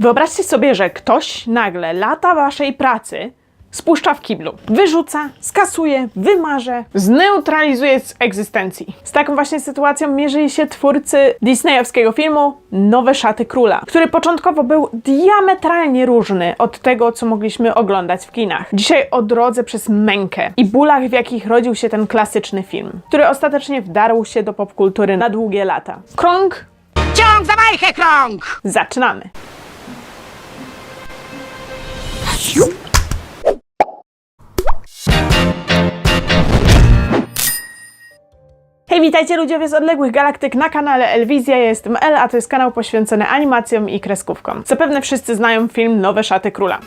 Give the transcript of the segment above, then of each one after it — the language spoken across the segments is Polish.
Wyobraźcie sobie, że ktoś nagle lata waszej pracy spuszcza w kiblu, wyrzuca, skasuje, wymarze, zneutralizuje z egzystencji. Z taką właśnie sytuacją mierzyli się twórcy disneyowskiego filmu Nowe Szaty Króla, który początkowo był diametralnie różny od tego, co mogliśmy oglądać w kinach. Dzisiaj o drodze przez mękę i bólach, w jakich rodził się ten klasyczny film, który ostatecznie wdarł się do popkultury na długie lata. Krąg, Ciąg za bajkę, krąg! zaczynamy! Hej, witajcie ludziowie z odległych galaktyk na kanale Elwizja. Ja jestem El, a to jest kanał poświęcony animacjom i kreskówkom. Zapewne wszyscy znają film Nowe Szaty Króla.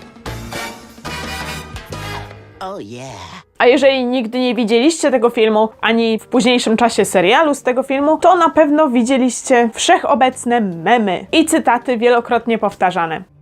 Oh yeah. A jeżeli nigdy nie widzieliście tego filmu, ani w późniejszym czasie serialu z tego filmu, to na pewno widzieliście wszechobecne memy i cytaty wielokrotnie powtarzane.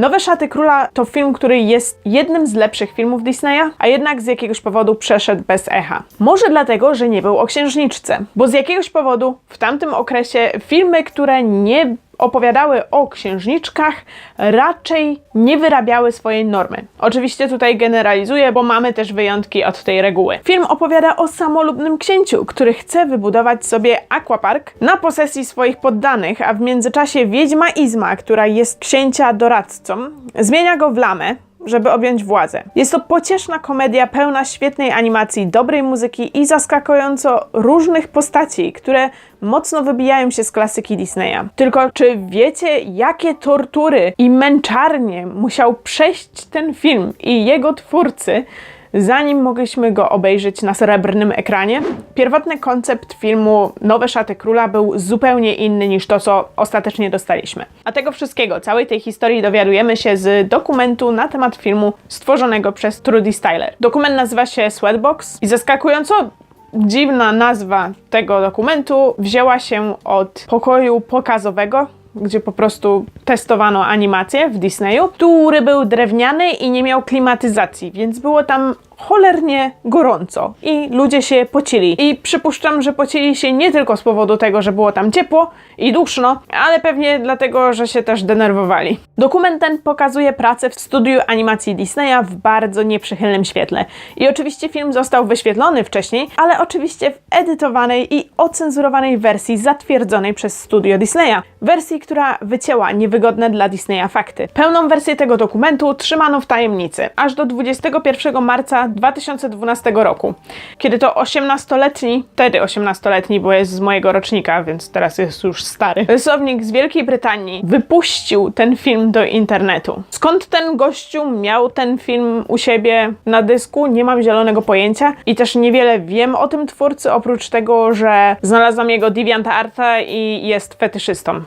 Nowe Szaty Króla to film, który jest jednym z lepszych filmów Disneya, a jednak z jakiegoś powodu przeszedł bez echa. Może dlatego, że nie był o księżniczce, bo z jakiegoś powodu w tamtym okresie filmy, które nie opowiadały o księżniczkach, raczej nie wyrabiały swojej normy. Oczywiście tutaj generalizuję, bo mamy też wyjątki od tej reguły. Film opowiada o samolubnym księciu, który chce wybudować sobie aquapark na posesji swoich poddanych, a w międzyczasie wiedźma Izma, która jest księcia doradcą, zmienia go w lamę, żeby objąć władzę. Jest to pocieszna komedia pełna świetnej animacji, dobrej muzyki i zaskakująco różnych postaci, które mocno wybijają się z klasyki Disneya. Tylko czy wiecie, jakie tortury i męczarnie musiał przejść ten film i jego twórcy, zanim mogliśmy go obejrzeć na srebrnym ekranie. Pierwotny koncept filmu Nowe Szaty Króla był zupełnie inny niż to, co ostatecznie dostaliśmy. A tego wszystkiego, całej tej historii dowiadujemy się z dokumentu na temat filmu stworzonego przez Trudy Styler. Dokument nazywa się Sweatbox i zaskakująco dziwna nazwa tego dokumentu wzięła się od pokoju pokazowego, gdzie po prostu testowano animację w Disneyu, który był drewniany i nie miał klimatyzacji, więc było tam cholernie gorąco i ludzie się pocili. I przypuszczam, że pocili się nie tylko z powodu tego, że było tam ciepło i duszno, ale pewnie dlatego, że się też denerwowali. Dokument ten pokazuje pracę w studiu animacji Disneya w bardzo nieprzychylnym świetle. I oczywiście film został wyświetlony wcześniej, ale oczywiście w edytowanej i ocenzurowanej wersji zatwierdzonej przez studio Disneya. Wersji, która wycięła niewygodne dla Disneya fakty. Pełną wersję tego dokumentu trzymano w tajemnicy, aż do 21 marca 2012 roku, kiedy to 18-letni, wtedy 18-letni, bo jest z mojego rocznika, więc teraz jest już stary, rysownik z Wielkiej Brytanii wypuścił ten film do internetu. Skąd ten gościu miał ten film u siebie na dysku, nie mam zielonego pojęcia i też niewiele wiem o tym twórcy, oprócz tego, że znalazłam jego DeviantArta i jest fetyszystą.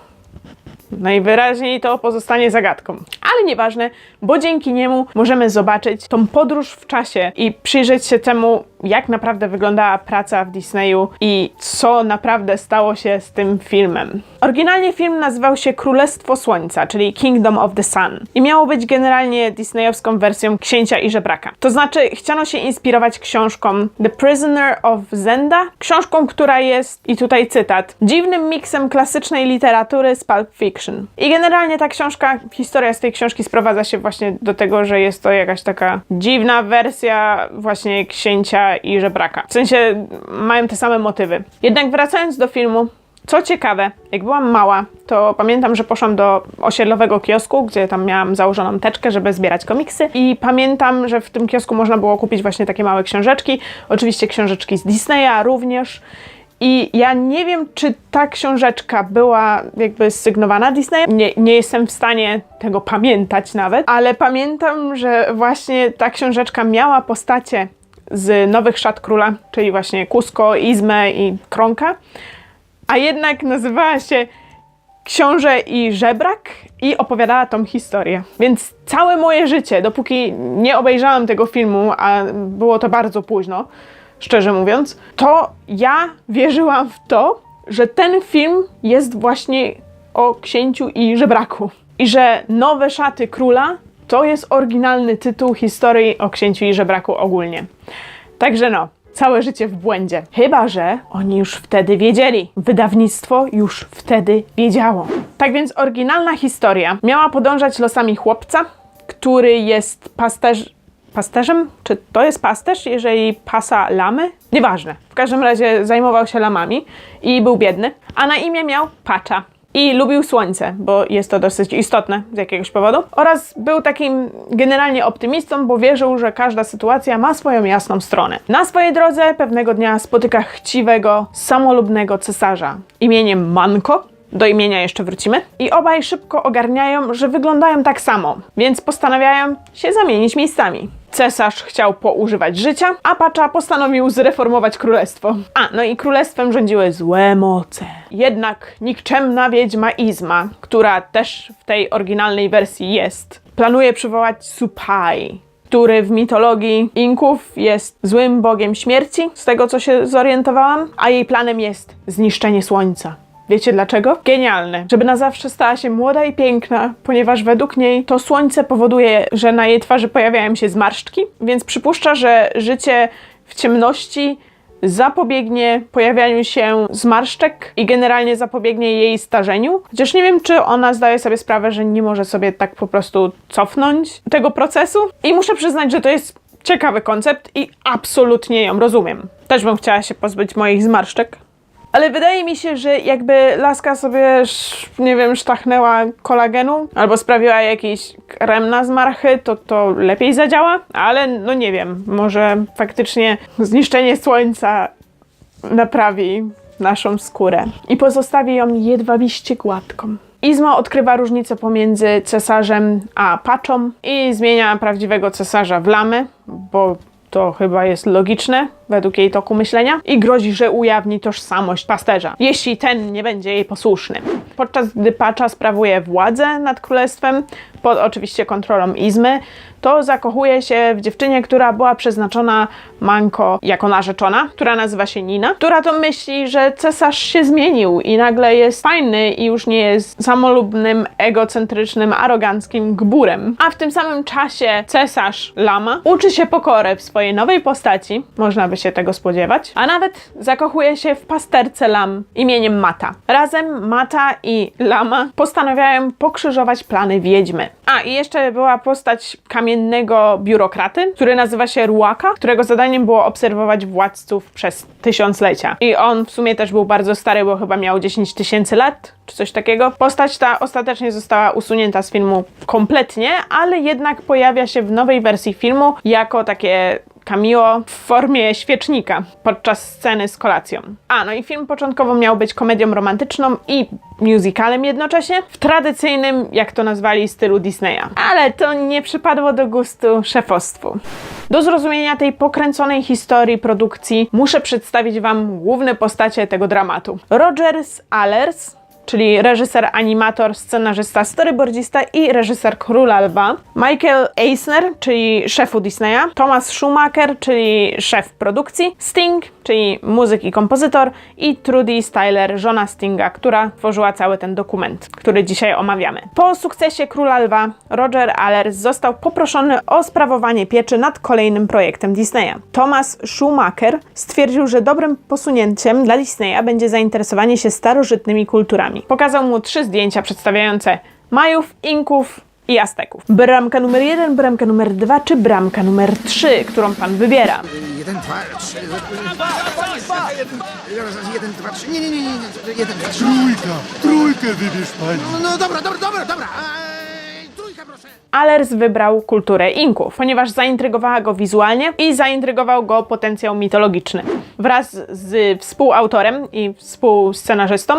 Najwyraźniej to pozostanie zagadką. Ale nieważne, bo dzięki niemu możemy zobaczyć tą podróż w czasie i przyjrzeć się temu, jak naprawdę wyglądała praca w Disneyu i co naprawdę stało się z tym filmem. Oryginalnie film nazywał się Królestwo Słońca, czyli Kingdom of the Sun i miało być generalnie disneyowską wersją Księcia i Żebraka. To znaczy chciano się inspirować książką The Prisoner of Zenda, książką, która jest, i tutaj cytat, dziwnym miksem klasycznej literatury z Pulp Fiction. I generalnie ta książka, historia z tej książki sprowadza się właśnie do tego, że jest to jakaś taka dziwna wersja właśnie Księcia i Żebraka. W sensie mają te same motywy. Jednak wracając do filmu, co ciekawe, jak byłam mała, to pamiętam, że poszłam do osiedlowego kiosku, gdzie tam miałam założoną teczkę, żeby zbierać komiksy i pamiętam, że w tym kiosku można było kupić właśnie takie małe książeczki, oczywiście książeczki z Disneya również. I ja nie wiem, czy ta książeczka była jakby sygnowana Disney. Nie, nie jestem w stanie tego pamiętać nawet, ale pamiętam, że właśnie ta książeczka miała postacie z Nowych Szat Króla, czyli właśnie Cusco, Izmę i Kronka, a jednak nazywała się Książę i Żebrak i opowiadała tą historię. Więc całe moje życie, dopóki nie obejrzałam tego filmu, a było to bardzo późno, szczerze mówiąc, to ja wierzyłam w to, że ten film jest właśnie o księciu i żebraku. I że Nowe Szaty Króla to jest oryginalny tytuł historii o księciu i żebraku ogólnie. Także no, całe życie w błędzie. Chyba, że oni już wtedy wiedzieli. Wydawnictwo już wtedy wiedziało. Tak więc oryginalna historia miała podążać losami chłopca, który jest pasterz... Pasterzem? Czy to jest pasterz, jeżeli pasa lamy? Nieważne. W każdym razie zajmował się lamami i był biedny, a na imię miał Pacza. I lubił słońce, bo jest to dosyć istotne z jakiegoś powodu. Oraz był takim generalnie optymistą, bo wierzył, że każda sytuacja ma swoją jasną stronę. Na swojej drodze pewnego dnia spotyka chciwego, samolubnego cesarza imieniem Manko. Do imienia jeszcze wrócimy. I obaj szybko ogarniają, że wyglądają tak samo, więc postanawiają się zamienić miejscami. Cesarz chciał poużywać życia, a Pacza postanowił zreformować królestwo. A, no i królestwem rządziły złe moce. Jednak nikczemna wiedźma Izma, która też w tej oryginalnej wersji jest, planuje przywołać Supai, który w mitologii Inków jest złym bogiem śmierci, z tego co się zorientowałam, a jej planem jest zniszczenie słońca. Wiecie dlaczego? Genialne. Żeby na zawsze stała się młoda i piękna, ponieważ według niej to słońce powoduje, że na jej twarzy pojawiają się zmarszczki, więc przypuszcza, że życie w ciemności zapobiegnie pojawianiu się zmarszczek i generalnie zapobiegnie jej starzeniu. Chociaż nie wiem, czy ona zdaje sobie sprawę, że nie może sobie tak po prostu cofnąć tego procesu. I muszę przyznać, że to jest ciekawy koncept i absolutnie ją rozumiem. Też bym chciała się pozbyć moich zmarszczek. Ale wydaje mi się, że jakby laska sobie, nie wiem, sztachnęła kolagenu albo sprawiła jakiś krem na zmarchy, to to lepiej zadziała. Ale no nie wiem, może faktycznie zniszczenie słońca naprawi naszą skórę i pozostawi ją jedwabiście gładką. Izma odkrywa różnicę pomiędzy cesarzem a paczą i zmienia prawdziwego cesarza w lamę, bo to chyba jest logiczne według jej toku myślenia i grozi, że ujawni tożsamość pasterza, jeśli ten nie będzie jej posłuszny. Podczas gdy Pacza sprawuje władzę nad królestwem, pod oczywiście kontrolą Izmy, to zakochuje się w dziewczynie, która była przeznaczona Manko jako narzeczona, która nazywa się Nina, która to myśli, że cesarz się zmienił i nagle jest fajny i już nie jest samolubnym, egocentrycznym, aroganckim gburem. A w tym samym czasie cesarz Lama uczy się pokorę w swojej nowej postaci, można by się tego spodziewać, a nawet zakochuje się w pasterce lam imieniem Mata. Razem Mata i Lama postanawiają pokrzyżować plany wiedźmy. A i jeszcze była postać kamiennego biurokraty, który nazywa się Ruaka, którego zadaniem było obserwować władców przez tysiąclecia. I on w sumie też był bardzo stary, bo chyba miał 10 tysięcy lat, czy coś takiego. Postać ta ostatecznie została usunięta z filmu kompletnie, ale jednak pojawia się w nowej wersji filmu jako takie cameo w formie świecznika podczas sceny z kolacją. A, no i film początkowo miał być komedią romantyczną i musicalem jednocześnie, w tradycyjnym, jak to nazwali, stylu Disneya. Ale to nie przypadło do gustu szefostwu. Do zrozumienia tej pokręconej historii produkcji muszę przedstawić Wam główne postacie tego dramatu. Rogers Allers, czyli reżyser, animator, scenarzysta, storyboardzista i reżyser Króla Lwa, Michael Eisner, czyli szefu Disneya, Thomas Schumacher, czyli szef produkcji, Sting, czyli muzyk i kompozytor i Trudy Styler, żona Stinga, która tworzyła cały ten dokument, który dzisiaj omawiamy. Po sukcesie Króla Lwa, Roger Allers został poproszony o sprawowanie pieczy nad kolejnym projektem Disneya. Thomas Schumacher stwierdził, że dobrym posunięciem dla Disneya będzie zainteresowanie się starożytnymi kulturami. Pokazał mu trzy zdjęcia przedstawiające Majów, Inków i Azteków. Bramka numer jeden, bramka numer dwa czy bramka numer trzy, którą pan wybiera. Jeden, dwa, trzy. Jeden, jeden, dwa, trzy. Nie, nie, nie, nie. nie. Jeden, dwa, trzy. Trójka, trójkę wybierz pani. No, no dobra, dobra, dobra, dobra. Allers wybrał kulturę Inków, ponieważ zaintrygowała go wizualnie i zaintrygował go potencjał mitologiczny. Wraz z współautorem i współscenarzystą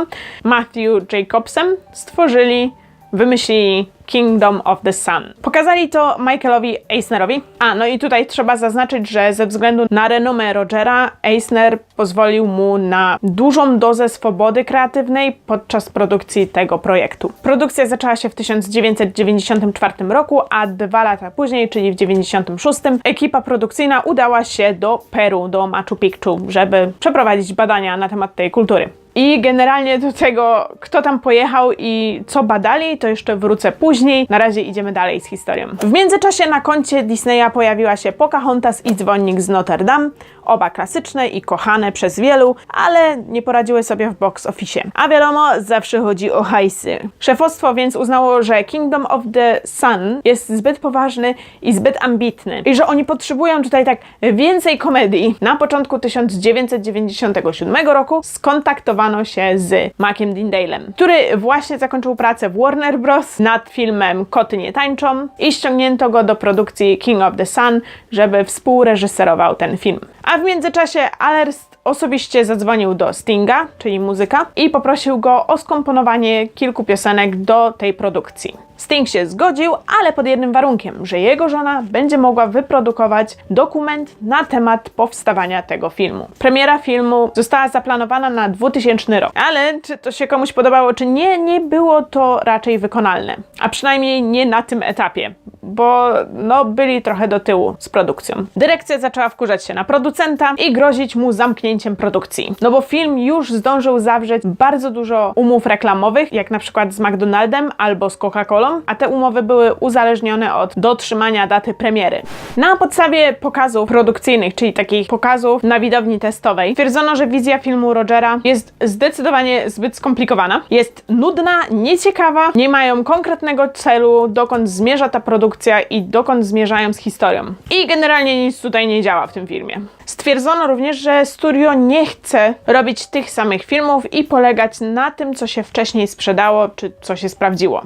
Matthew Jacobsem stworzyli, wymyślili Kingdom of the Sun. Pokazali to Michaelowi Eisnerowi. A, no i tutaj trzeba zaznaczyć, że ze względu na renomę Rogera, Eisner pozwolił mu na dużą dozę swobody kreatywnej podczas produkcji tego projektu. Produkcja zaczęła się w 1994 roku, a dwa lata później, czyli w 1996, ekipa produkcyjna udała się do Peru, do Machu Picchu, żeby przeprowadzić badania na temat tej kultury. I generalnie do tego, kto tam pojechał i co badali, to jeszcze wrócę później. Na razie idziemy dalej z historią. W międzyczasie na koncie Disneya pojawiła się Pocahontas i dzwonnik z Notre Dame oba klasyczne i kochane przez wielu, ale nie poradziły sobie w box office. A wiadomo, zawsze chodzi o hajsy. Szefostwo więc uznało, że Kingdom of the Sun jest zbyt poważny i zbyt ambitny i że oni potrzebują tutaj tak więcej komedii. Na początku 1997 roku skontaktowano się z Maciem Dindalem, który właśnie zakończył pracę w Warner Bros. nad filmem Koty nie tańczą i ściągnięto go do produkcji King of the Sun, żeby współreżyserował ten film. A w międzyczasie Alerst osobiście zadzwonił do Stinga, czyli muzyka, i poprosił go o skomponowanie kilku piosenek do tej produkcji. Sting się zgodził, ale pod jednym warunkiem, że jego żona będzie mogła wyprodukować dokument na temat powstawania tego filmu. Premiera filmu została zaplanowana na 2000 rok, ale czy to się komuś podobało, czy nie, nie było to raczej wykonalne. A przynajmniej nie na tym etapie, bo no byli trochę do tyłu z produkcją. Dyrekcja zaczęła wkurzać się na producenta i grozić mu zamknięciem produkcji. No bo film już zdążył zawrzeć bardzo dużo umów reklamowych, jak na przykład z McDonaldem albo z Coca-Colą, a te umowy były uzależnione od dotrzymania daty premiery. Na podstawie pokazów produkcyjnych, czyli takich pokazów na widowni testowej, stwierdzono, że wizja filmu Rogera jest zdecydowanie zbyt skomplikowana, jest nudna, nieciekawa, nie mają konkretnego celu, dokąd zmierza ta produkcja i dokąd zmierzają z historią. I generalnie nic tutaj nie działa w tym filmie. Stwierdzono również, że studio nie chce robić tych samych filmów i polegać na tym, co się wcześniej sprzedało, czy co się sprawdziło.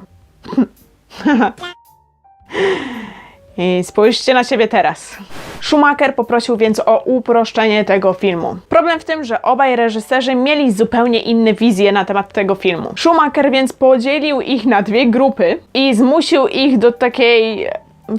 I spójrzcie na siebie teraz. Schumacher poprosił więc o uproszczenie tego filmu. Problem w tym, że obaj reżyserzy mieli zupełnie inne wizje na temat tego filmu. Schumacher więc podzielił ich na dwie grupy i zmusił ich do takiej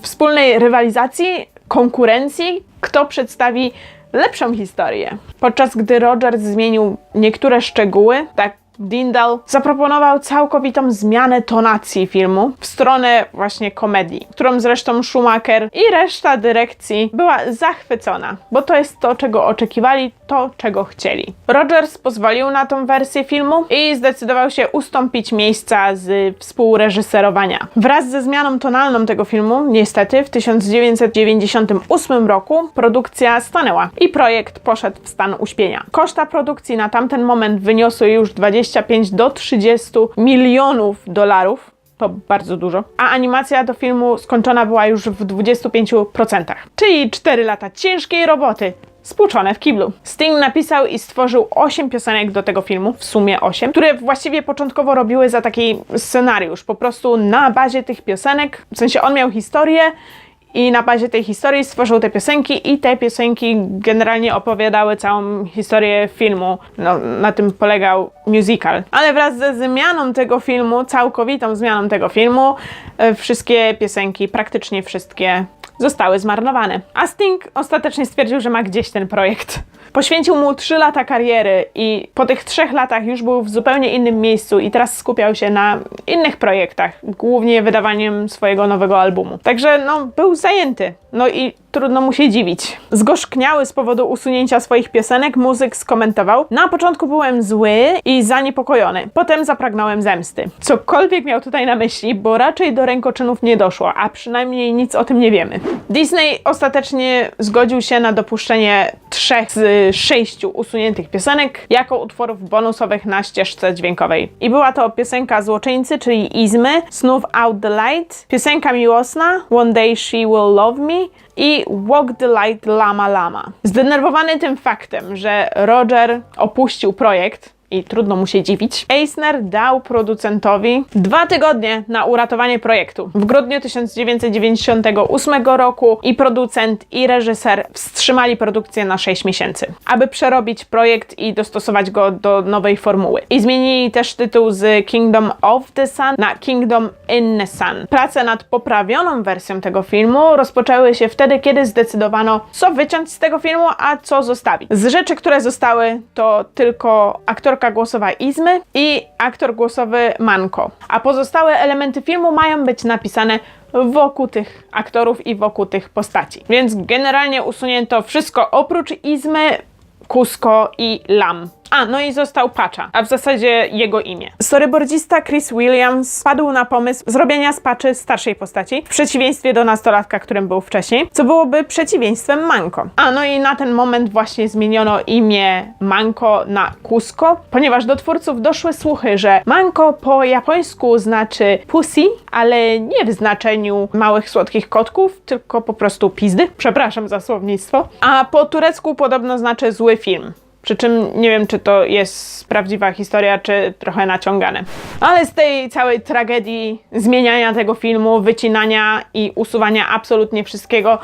wspólnej rywalizacji, konkurencji, kto przedstawi lepszą historię. Podczas gdy Rogers zmienił niektóre szczegóły, tak Dindal zaproponował całkowitą zmianę tonacji filmu w stronę właśnie komedii, którą zresztą Schumacher i reszta dyrekcji była zachwycona, bo to jest to, czego oczekiwali, to, czego chcieli. Rogers pozwolił na tą wersję filmu i zdecydował się ustąpić miejsca z współreżyserowania. Wraz ze zmianą tonalną tego filmu, niestety w 1998 roku produkcja stanęła i projekt poszedł w stan uśpienia. Koszta produkcji na tamten moment wyniosły już 25 do 30 milionów dolarów. To bardzo dużo. A animacja do filmu skończona była już w 25%. Czyli 4 lata ciężkiej roboty. Spłuczone w kiblu. Sting napisał i stworzył 8 piosenek do tego filmu, w sumie 8, które właściwie początkowo robiły za taki scenariusz. Po prostu na bazie tych piosenek, w sensie on miał historię i na bazie tej historii stworzył te piosenki i te piosenki generalnie opowiadały całą historię filmu. No, na tym polegał musical. Ale wraz ze zmianą tego filmu, całkowitą zmianą tego filmu, e, wszystkie piosenki, praktycznie wszystkie, zostały zmarnowane. A Sting ostatecznie stwierdził, że ma gdzieś ten projekt. Poświęcił mu 3 lata kariery i po tych 3 latach już był w zupełnie innym miejscu i teraz skupiał się na innych projektach, głównie wydawaniem swojego nowego albumu. Także no, był zajęty. No i trudno mu się dziwić. Zgorzkniały z powodu usunięcia swoich piosenek, muzyk skomentował: Na początku byłem zły i zaniepokojony, potem zapragnąłem zemsty. Cokolwiek miał tutaj na myśli, bo raczej do rękoczynów nie doszło, a przynajmniej nic o tym nie wiemy. Disney ostatecznie zgodził się na dopuszczenie trzech z sześciu usuniętych piosenek jako utworów bonusowych na ścieżce dźwiękowej. I była to piosenka Złoczyńcy, czyli Izmy, Snów Out the Light, piosenka Miłosna, One Day She Will Love Me i Walk the Light Lama Lama. Zdenerwowany tym faktem, że Roger opuścił projekt, i trudno mu się dziwić, Eisner dał producentowi dwa tygodnie na uratowanie projektu. W grudniu 1998 roku i producent i reżyser wstrzymali produkcję na 6 miesięcy, aby przerobić projekt i dostosować go do nowej formuły. I zmienili też tytuł z Kingdom of the Sun na Kingdom in the Sun. Prace nad poprawioną wersją tego filmu rozpoczęły się wtedy, kiedy zdecydowano, co wyciąć z tego filmu, a co zostawić. Z rzeczy, które zostały, to tylko aktorka głosowa Izmy i aktor głosowy Manko. A pozostałe elementy filmu mają być napisane wokół tych aktorów i wokół tych postaci. Więc generalnie usunięto wszystko oprócz Izmy, Kusko i Lam. A, no i został Patcha, a w zasadzie jego imię. Storyboardzista Chris Williams padł na pomysł zrobienia z Patchy starszej postaci, w przeciwieństwie do nastolatka, którym był wcześniej, co byłoby przeciwieństwem Manko. A, no i na ten moment właśnie zmieniono imię Manko na Cusco, ponieważ do twórców doszły słuchy, że Manko po japońsku znaczy pussy, ale nie w znaczeniu małych słodkich kotków, tylko po prostu pizdy. Przepraszam za słownictwo. A po turecku podobno znaczy zły film. Przy czym nie wiem, czy to jest prawdziwa historia, czy trochę naciągane. Ale z tej całej tragedii zmieniania tego filmu, wycinania i usuwania absolutnie wszystkiego,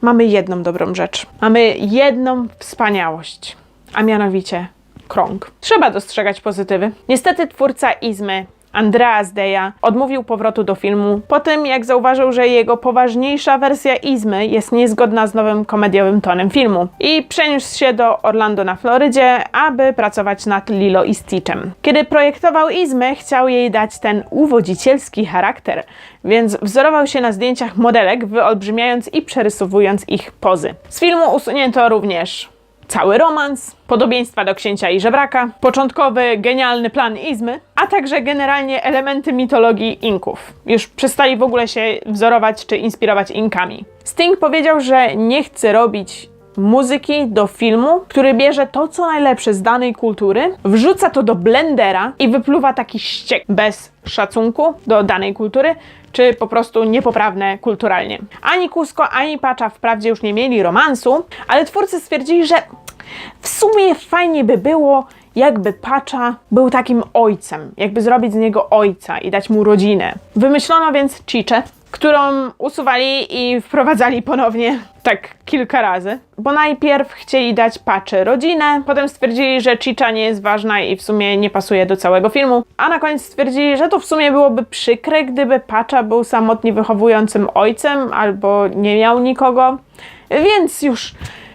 mamy jedną dobrą rzecz. Mamy jedną wspaniałość, a mianowicie krąg. Trzeba dostrzegać pozytywy. Niestety twórca Izmy, Andreas Deja, odmówił powrotu do filmu po tym, jak zauważył, że jego poważniejsza wersja Izmy jest niezgodna z nowym komediowym tonem filmu i przeniósł się do Orlando na Florydzie, aby pracować nad Lilo i Stitchem. Kiedy projektował Izmę, chciał jej dać ten uwodzicielski charakter, więc wzorował się na zdjęciach modelek, wyolbrzymiając i przerysowując ich pozy. Z filmu usunięto również cały romans, podobieństwa do księcia i żebraka, początkowy, genialny plan Izmy, a także generalnie elementy mitologii Inków. Już przestali w ogóle się wzorować czy inspirować Inkami. Sting powiedział, że nie chce robić muzyki do filmu, który bierze to, co najlepsze z danej kultury, wrzuca to do blendera i wypluwa taki ściek bez szacunku do danej kultury, czy po prostu niepoprawne kulturalnie. Ani Kusko, ani Pacza wprawdzie już nie mieli romansu, ale twórcy stwierdzili, że w sumie fajnie by było, jakby Pacza był takim ojcem, jakby zrobić z niego ojca i dać mu rodzinę. Wymyślono więc Chicze, którą usuwali i wprowadzali ponownie tak kilka razy. Bo najpierw chcieli dać Paczy rodzinę, potem stwierdzili, że Chicha nie jest ważna i w sumie nie pasuje do całego filmu, a na koniec stwierdzili, że to w sumie byłoby przykre, gdyby Pacza był samotnie wychowującym ojcem albo nie miał nikogo. Więc już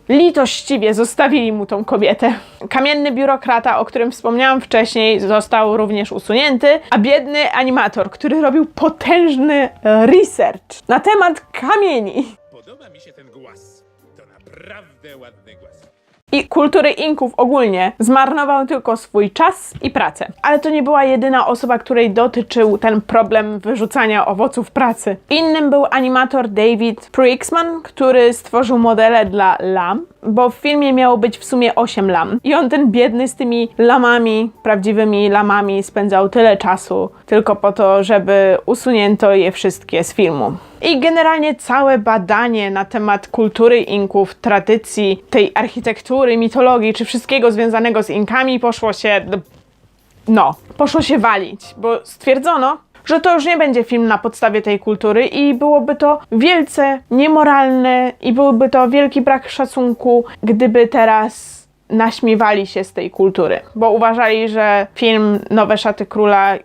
litościwie zostawili mu tą kobietę. Kamienny biurokrata, o którym wspomniałam wcześniej, został również usunięty, a biedny animator, który robił potężny research na temat kamieni Podoba mi się ten głaz. To naprawdę ładny głaz. I kultury Inków ogólnie, zmarnował tylko swój czas i pracę. Ale to nie była jedyna osoba, której dotyczył ten problem wyrzucania owoców pracy. Innym był animator David Prixman, który stworzył modele dla lam, bo w filmie miało być w sumie 8 lam. I on ten biedny z tymi lamami, prawdziwymi lamami spędzał tyle czasu tylko po to, żeby usunięto je wszystkie z filmu. I generalnie całe badanie na temat kultury Inków, tradycji, tej architektury, mitologii, czy wszystkiego związanego z Inkami poszło się. No, poszło się walić, bo stwierdzono, że to już nie będzie film na podstawie tej kultury i byłoby to wielce niemoralne i byłby to wielki brak szacunku, gdyby teraz naśmiewali się z tej kultury, bo uważali, że film Nowe Szaty Króla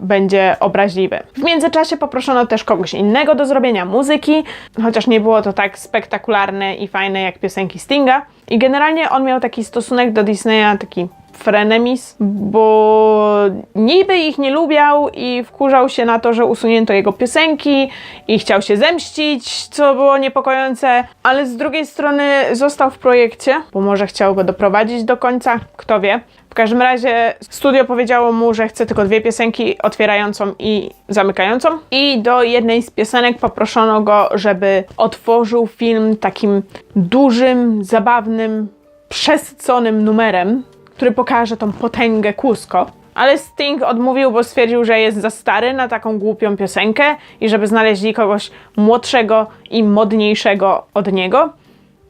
będzie obraźliwy. W międzyczasie poproszono też kogoś innego do zrobienia muzyki, chociaż nie było to tak spektakularne i fajne jak piosenki Stinga. I generalnie on miał taki stosunek do Disneya, taki frenemis, bo niby ich nie lubiał i wkurzał się na to, że usunięto jego piosenki i chciał się zemścić, co było niepokojące, ale z drugiej strony został w projekcie, bo może chciał go doprowadzić do końca, kto wie. W każdym razie studio powiedziało mu, że chce tylko dwie piosenki, otwierającą i zamykającą. I do jednej z piosenek poproszono go, żeby otworzył film takim dużym, zabawnym, przesyconym numerem, który pokaże tą potęgę Cusco. Ale Sting odmówił, bo stwierdził, że jest za stary na taką głupią piosenkę i żeby znaleźli kogoś młodszego i modniejszego od niego.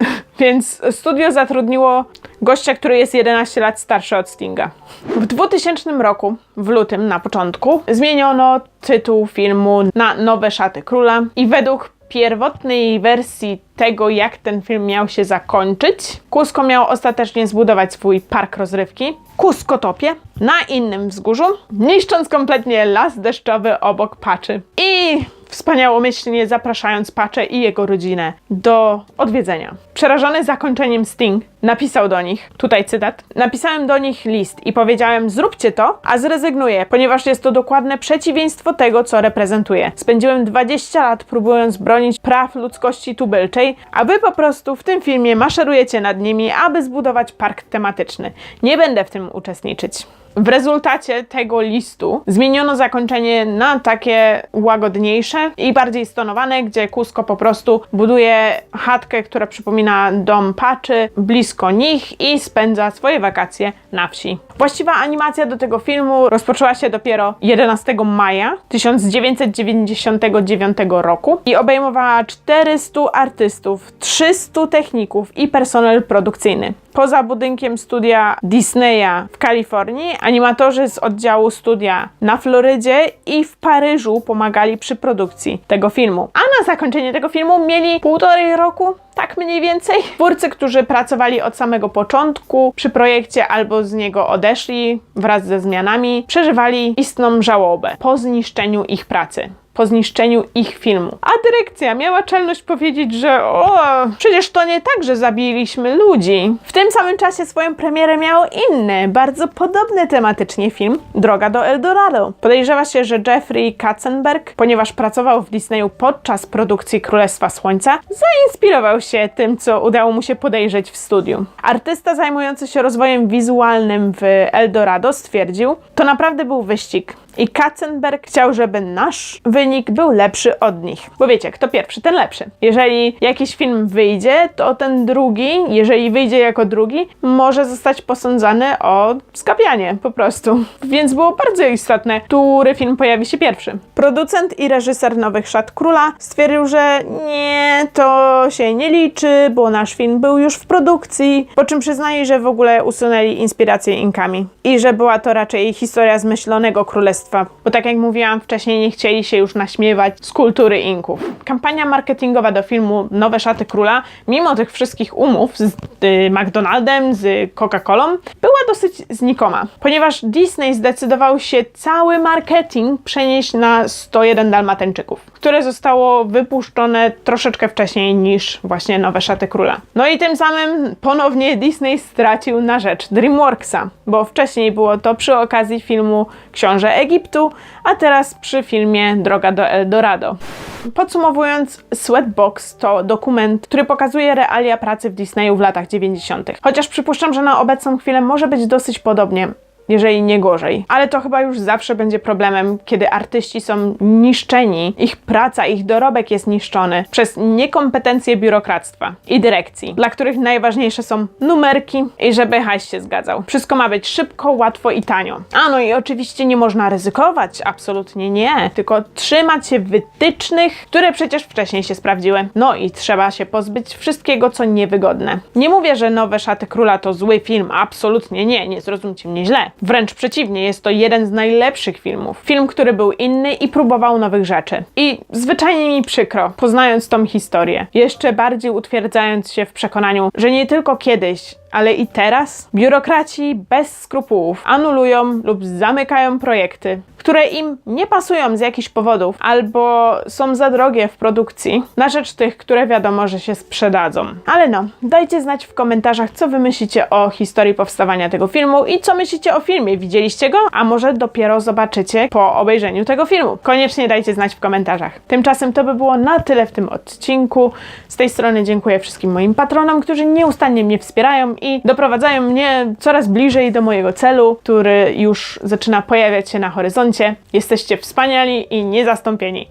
Więc studio zatrudniło gościa, który jest 11 lat starszy od Stinga. W 2000 roku, w lutym na początku, zmieniono tytuł filmu na Nowe Szaty Króla i według pierwotnej wersji tego, jak ten film miał się zakończyć, Cusco miał ostatecznie zbudować swój park rozrywki Cuscotopie na innym wzgórzu, niszcząc kompletnie las deszczowy obok Paczy. I wspaniałomyślnie zapraszając Pacze i jego rodzinę do odwiedzenia. Przerażony zakończeniem Sting napisał do nich, tutaj cytat, napisałem do nich list i powiedziałem zróbcie to, a zrezygnuję, ponieważ jest to dokładne przeciwieństwo tego, co reprezentuję. Spędziłem 20 lat próbując bronić praw ludzkości tubylczej, a wy po prostu w tym filmie maszerujecie nad nimi, aby zbudować park tematyczny. Nie będę w tym uczestniczyć. W rezultacie tego listu zmieniono zakończenie na takie łagodniejsze i bardziej stonowane, gdzie Kusko po prostu buduje chatkę, która przypomina dom Paczy blisko nich i spędza swoje wakacje na wsi. Właściwa animacja do tego filmu rozpoczęła się dopiero 11 maja 1999 roku i obejmowała 400 artystów, 300 techników i personel produkcyjny. Poza budynkiem studia Disneya w Kalifornii, animatorzy z oddziału studia na Florydzie i w Paryżu pomagali przy produkcji tego filmu. A na zakończenie tego filmu mieli półtorej roku, tak mniej więcej. Twórcy, którzy pracowali od samego początku przy projekcie albo z niego odeszli wraz ze zmianami, przeżywali istną żałobę po zniszczeniu ich pracy po zniszczeniu ich filmu. A dyrekcja miała czelność powiedzieć, że o, przecież to nie tak, że zabiliśmy ludzi. W tym samym czasie swoją premierę miał inny, bardzo podobny tematycznie film Droga do Eldorado. Podejrzewa się, że Jeffrey Katzenberg, ponieważ pracował w Disneyu podczas produkcji Królestwa Słońca, zainspirował się tym, co udało mu się podejrzeć w studiu. Artysta zajmujący się rozwojem wizualnym w Eldorado stwierdził, to naprawdę był wyścig. I Katzenberg chciał, żeby nasz wynik był lepszy od nich. Bo wiecie, kto pierwszy, ten lepszy. Jeżeli jakiś film wyjdzie, to ten drugi, jeżeli wyjdzie jako drugi, może zostać posądzany o skapianie po prostu. Więc było bardzo istotne, który film pojawi się pierwszy. Producent i reżyser Nowych Szat Króla stwierdził, że nie, to się nie liczy, bo nasz film był już w produkcji, po czym przyznaje, że w ogóle usunęli inspirację Inkami i że była to raczej historia zmyślonego królestwa, bo tak jak mówiłam wcześniej, nie chcieli się już naśmiewać z kultury Inków. Kampania marketingowa do filmu Nowe Szaty Króla, mimo tych wszystkich umów z y, McDonaldem, z Coca-Colą, była dosyć znikoma, ponieważ Disney zdecydował się cały marketing przenieść na 101 Dalmatyńczyków, które zostało wypuszczone troszeczkę wcześniej niż właśnie Nowe Szaty Króla. No i tym samym ponownie Disney stracił na rzecz DreamWorksa, bo wcześniej było to przy okazji filmu Książę Egiptu, a teraz przy filmie Droga do Eldorado. Podsumowując, Sweatbox to dokument, który pokazuje realia pracy w Disneyu w latach 90. Chociaż przypuszczam, że na obecną chwilę może być dosyć podobnie jeżeli nie gorzej. Ale to chyba już zawsze będzie problemem, kiedy artyści są niszczeni, ich praca, ich dorobek jest niszczony przez niekompetencje biurokractwa i dyrekcji, dla których najważniejsze są numerki i żeby hajs się zgadzał. Wszystko ma być szybko, łatwo i tanio. A no i oczywiście nie można ryzykować, absolutnie nie, tylko trzymać się wytycznych, które przecież wcześniej się sprawdziły. No i trzeba się pozbyć wszystkiego, co niewygodne. Nie mówię, że Nowe Szaty Króla to zły film, absolutnie nie, nie zrozumcie mnie źle. Wręcz przeciwnie, jest to jeden z najlepszych filmów. Film, który był inny i próbował nowych rzeczy. I zwyczajnie mi przykro, poznając tą historię, jeszcze bardziej utwierdzając się w przekonaniu, że nie tylko kiedyś, ale i teraz biurokraci bez skrupułów anulują lub zamykają projekty, które im nie pasują z jakichś powodów albo są za drogie w produkcji na rzecz tych, które wiadomo, że się sprzedadzą. Ale no, dajcie znać w komentarzach, co wy myślicie o historii powstawania tego filmu i co myślicie o filmie. Widzieliście go? A może dopiero zobaczycie po obejrzeniu tego filmu? Koniecznie dajcie znać w komentarzach. Tymczasem to by było na tyle w tym odcinku. Z tej strony dziękuję wszystkim moim patronom, którzy nieustannie mnie wspierają i doprowadzają mnie coraz bliżej do mojego celu, który już zaczyna pojawiać się na horyzoncie. Jesteście wspaniali i niezastąpieni.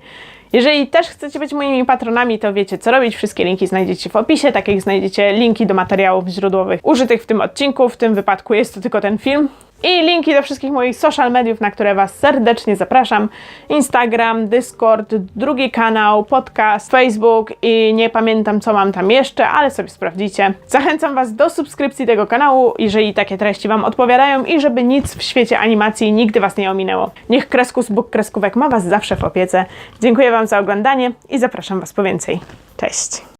Jeżeli też chcecie być moimi patronami, to wiecie co robić. Wszystkie linki znajdziecie w opisie, tak jak znajdziecie linki do materiałów źródłowych użytych w tym odcinku. W tym wypadku jest to tylko ten film. I linki do wszystkich moich social mediów, na które Was serdecznie zapraszam. Instagram, Discord, drugi kanał, podcast, Facebook i nie pamiętam co mam tam jeszcze, ale sobie sprawdzicie. Zachęcam Was do subskrypcji tego kanału, jeżeli takie treści Wam odpowiadają i żeby nic w świecie animacji nigdy Was nie ominęło. Niech Kreskus Bóg Kreskówek ma Was zawsze w opiece. Dziękuję Wam za oglądanie i zapraszam Was po więcej. Cześć!